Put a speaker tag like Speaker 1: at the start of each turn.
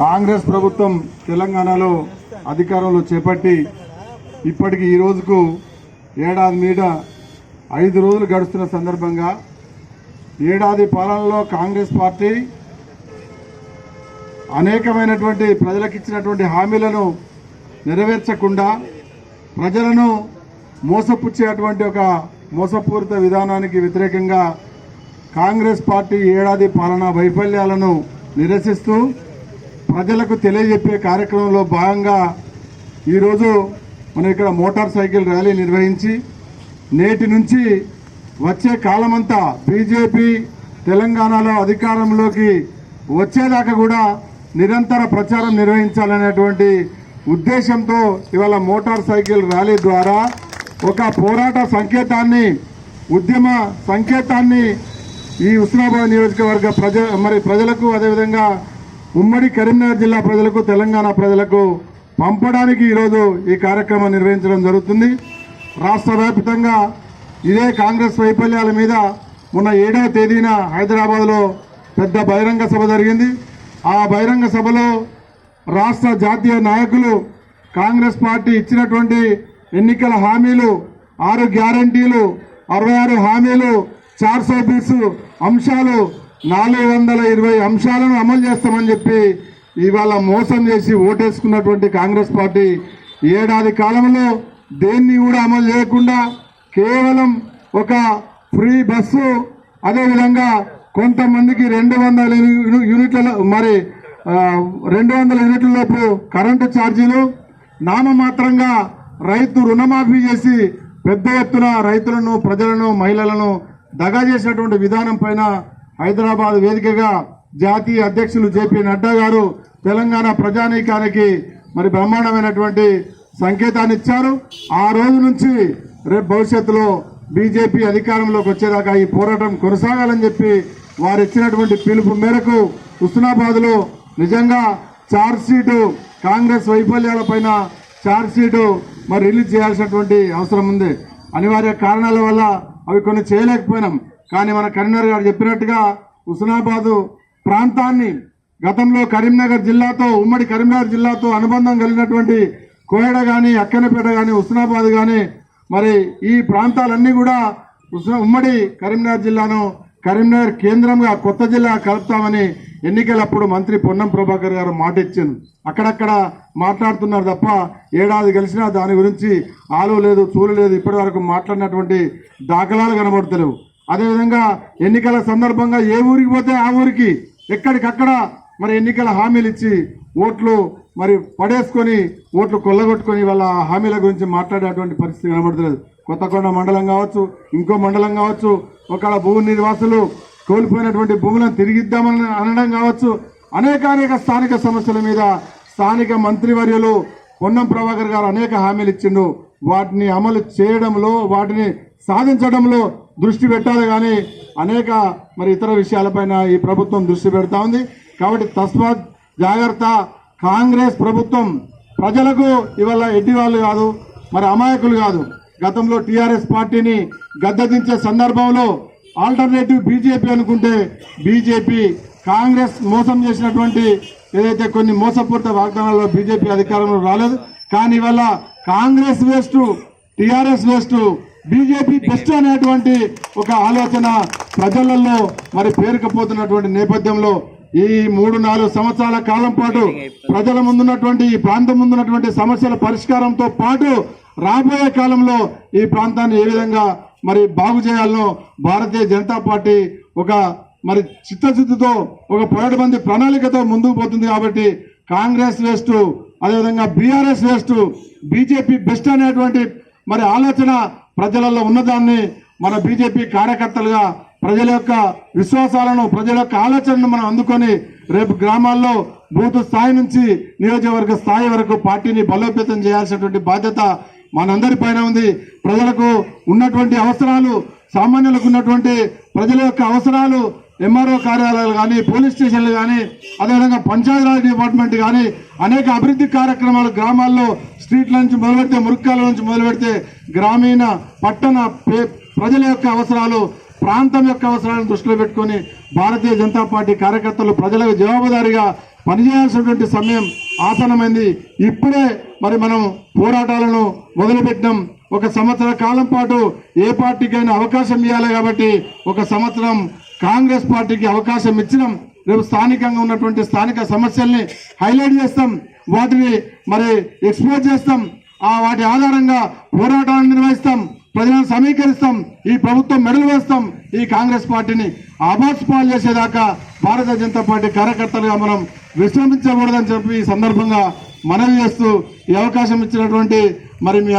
Speaker 1: కాంగ్రెస్ ప్రభుత్వం తెలంగాణలో అధికారంలో చేపట్టి ఇప్పటికి ఈ రోజుకు ఏడాది మీద ఐదు రోజులు గడుస్తున్న సందర్భంగా ఏడాది పాలనలో కాంగ్రెస్ పార్టీ అనేకమైనటువంటి ప్రజలకు ఇచ్చినటువంటి హామీలను నెరవేర్చకుండా ప్రజలను మోసపుచ్చేటువంటి ఒక మోసపూరిత విధానానికి వ్యతిరేకంగా కాంగ్రెస్ పార్టీ ఏడాది పాలనా వైఫల్యాలను నిరసిస్తూ ప్రజలకు తెలియజెప్పే కార్యక్రమంలో భాగంగా ఈరోజు మనం ఇక్కడ మోటార్ సైకిల్ ర్యాలీ నిర్వహించి నేటి నుంచి వచ్చే కాలమంతా బీజేపీ తెలంగాణలో అధికారంలోకి వచ్చేదాకా కూడా నిరంతర ప్రచారం నిర్వహించాలనేటువంటి ఉద్దేశంతో ఇవాళ మోటార్ సైకిల్ ర్యాలీ ద్వారా ఒక పోరాట సంకేతాన్ని ఉద్యమ సంకేతాన్ని ఈ ఉస్మానాబాద్ నియోజకవర్గ ప్రజ మరి ప్రజలకు అదేవిధంగా ఉమ్మడి కరీంనగర్ జిల్లా ప్రజలకు తెలంగాణ ప్రజలకు పంపడానికి ఈరోజు ఈ కార్యక్రమం నిర్వహించడం జరుగుతుంది. రాష్ట్ర వ్యాప్తంగా ఇదే కాంగ్రెస్ వైఫల్యాల మీద మొన్న ఏడవ తేదీన హైదరాబాద్లో పెద్ద బహిరంగ సభ జరిగింది. ఆ బహిరంగ సభలో రాష్ట్ర జాతీయ నాయకులు కాంగ్రెస్ పార్టీ ఇచ్చినటువంటి ఎన్నికల హామీలు ఆరు గ్యారంటీలు అరవై ఆరు హామీలు చార్ సో అంశాలు నాలుగు వందల ఇరవై అంశాలను అమలు చేస్తామని చెప్పి ఇవాళ మోసం చేసి ఓటేసుకున్నటువంటి కాంగ్రెస్ పార్టీ ఏడాది కాలంలో దేన్ని కూడా అమలు చేయకుండా కేవలం ఒక ఫ్రీ బస్సు అదేవిధంగా కొంతమందికి రెండు వందల యూనిట్లలో యూనిట్ల మరి రెండు వందల యూనిట్లలోపు కరెంటు ఛార్జీలు నామమాత్రంగా రైతు రుణమాఫీ చేసి పెద్ద ఎత్తున రైతులను ప్రజలను మహిళలను దగా చేసినటువంటి విధానం పైన హైదరాబాద్ వేదికగా జాతీయ అధ్యక్షులు జేపీ నడ్డా గారు తెలంగాణ ప్రజానీకానికి మరి బ్రహ్మాండమైనటువంటి సంకేతాన్ని ఇచ్చారు. ఆ రోజు నుంచి రేపు భవిష్యత్తులో బీజేపీ అధికారంలోకి వచ్చేదాకా ఈ పోరాటం కొనసాగాలని చెప్పి వారు ఇచ్చినటువంటి పిలుపు మేరకు హుస్నాబాద్లో నిజంగా చార్జ్ షీటు కాంగ్రెస్ వైఫల్యాల పైన చార్జ్ షీటు మరి రిలీజ్ చేయాల్సినటువంటి అవసరం ఉంది. అనివార్య కారణాల వల్ల అవి కొన్ని చేయలేకపోయినాం. కానీ మన కరీంనగర్ గారు చెప్పినట్టుగా హుస్నాబాదు ప్రాంతాన్ని గతంలో కరీంనగర్ జిల్లాతో ఉమ్మడి కరీంనగర్ జిల్లాతో అనుబంధం కలిగినటువంటి కోయడ కానీ అక్కనపేట కానీ హుస్నాబాద్ కానీ మరి ఈ ప్రాంతాలన్నీ కూడా ఉమ్మడి కరీంనగర్ జిల్లాను కరీంనగర్ కేంద్రంగా కొత్త జిల్లా కలుపుతామని ఎన్నికలప్పుడు మంత్రి పొన్నం ప్రభాకర్ గారు మాట ఇచ్చింది అక్కడక్కడ మాట్లాడుతున్నారు తప్ప ఏడాది కలిసినా దాని గురించి ఆలు లేదు చూలు లేదు ఇప్పటి వరకు మాట్లాడినటువంటి దాఖలాలు కనబడతలేవు. అదేవిధంగా ఎన్నికల సందర్భంగా ఏ ఊరికి పోతే ఆ ఊరికి ఎక్కడికక్కడ మరి ఎన్నికల హామీలు ఇచ్చి ఓట్లు మరి పడేసుకొని ఓట్లు కొల్లగొట్టుకొని వాళ్ళ హామీల గురించి మాట్లాడేటువంటి పరిస్థితి కనబడతలేదు. కొత్తకొండ మండలం కావచ్చు ఇంకో మండలం కావచ్చు ఒకవేళ భూ నివాసులు కోల్పోయినటువంటి భూములను తిరిగిద్దామని అనడం కావచ్చు అనేక అనేక స్థానిక సమస్యల మీద స్థానిక మంత్రివర్యులు పొన్నం ప్రభాకర్ గారు అనేక హామీలు ఇచ్చిండు వాటిని అమలు చేయడంలో వాటిని సాధించడంలో దృష్టి పెట్టాలి కానీ అనేక మరి ఇతర విషయాలపైన ఈ ప్రభుత్వం దృష్టి పెడతా ఉంది. కాబట్టి తస్మాత్ జాగ్రత్త. కాంగ్రెస్ ప్రభుత్వం ప్రజలకు ఇవాళ ఎడ్డి వాళ్ళు కాదు మరి అమాయకులు కాదు. గతంలో టీఆర్ఎస్ పార్టీని గద్దదించే సందర్భంలో ఆల్టర్నేటివ్ బీజేపీ అనుకుంటే బీజేపీ కాంగ్రెస్ మోసం చేసినటువంటి ఏదైతే కొన్ని మోసపూరిత వాగ్దానాల్లో బీజేపీ అధికారంలో రాలేదు కానీ ఇవాళ Congress waste TRS waste BJP best అనేటువంటి ఒక ఆలోచన ప్రజలలో మరి పేరుకపోతున్నటువంటి నేపథ్యంలో ఈ మూడు నాలుగు సంవత్సరాల కాలం పాటు ప్రజల ముందున్నటువంటి ఈ ప్రాంతం ముందున్నటువంటి సమస్యల పరిష్కారంతో పాటు రాబోయే కాలంలో ఈ ప్రాంతాన్ని ఏ విధంగా మరి బాగు చేయాలనో భారతీయ జనతా పార్టీ ఒక మరి చిత్తశుద్ధితో ఒక పన్నెండు మంది ప్రణాళికతో ముందుకు పోతుంది కాబట్టి కాంగ్రెస్ వేస్ట్ అదేవిధంగా బీఆర్ఎస్ వేస్ట్ బీజేపీ బెస్ట్ అనేటువంటి మరి ఆలోచన ప్రజలలో ఉన్నదాన్ని మన బీజేపీ కార్యకర్తలుగా ప్రజల యొక్క విశ్వాసాలను ప్రజల యొక్క ఆలోచనను మనం అందుకొని రేపు గ్రామాల్లో బూత్ స్థాయి నుంచి నియోజకవర్గ స్థాయి వరకు పార్టీని బలోపేతం చేయాల్సినటువంటి బాధ్యత మనందరి పైన ఉంది. ప్రజలకు ఉన్నటువంటి అవసరాలు సామాన్యులకు ఉన్నటువంటి ప్రజల యొక్క అవసరాలు ఎంఆర్ఓ కార్యాలయాలు కానీ పోలీస్ స్టేషన్లు కానీ అదేవిధంగా పంచాయతీరాజ్ డిపార్ట్మెంట్ కానీ అనేక అభివృద్ధి కార్యక్రమాలు గ్రామాల్లో స్ట్రీట్ల నుంచి మొదలు పెడితే మురుక్కాల నుంచి మొదలు పెడితే గ్రామీణ పట్టణ పే- ప్రజల యొక్క అవసరాలు ప్రాంతం యొక్క అవసరాలను దృష్టిలో పెట్టుకొని భారతీయ జనతా పార్టీ కార్యకర్తలు ప్రజలకు జవాబుదారీగా పనిచేయాల్సినటువంటి సమయం ఆసనమైంది ఇప్పుడే మరి మనం పోరాటాలను మొదలుపెట్టినాం. ఒక సంవత్సర కాలం పాటు ఏ పార్టీకైనా అవకాశం ఇవ్వాలి కాబట్టి ఒక సంవత్సరం కాంగ్రెస్ పార్టీకి అవకాశం ఇచ్చినాం. రేపు స్థానికంగా ఉన్నటువంటి స్థానిక సమస్యల్ని హైలైట్ చేస్తాం. వాటిని మరి ఎక్స్పోజ్ చేస్తాం. ఆ వాటి ఆధారంగా పోరాటాలను నిర్వహిస్తాం. ప్రజలను సమీకరిస్తాం. ఈ ప్రభుత్వం మెడలు వేస్తాం. ఈ కాంగ్రెస్ పార్టీని ఆబాస్ పాలు చేసేదాకా భారతీయ జనతా పార్టీ కార్యకర్తలుగా మనం విశ్రమించకూడదని చెప్పి ఈ సందర్భంగా మనవి చేస్తూ ఈ అవకాశం ఇచ్చినటువంటి మరి మీ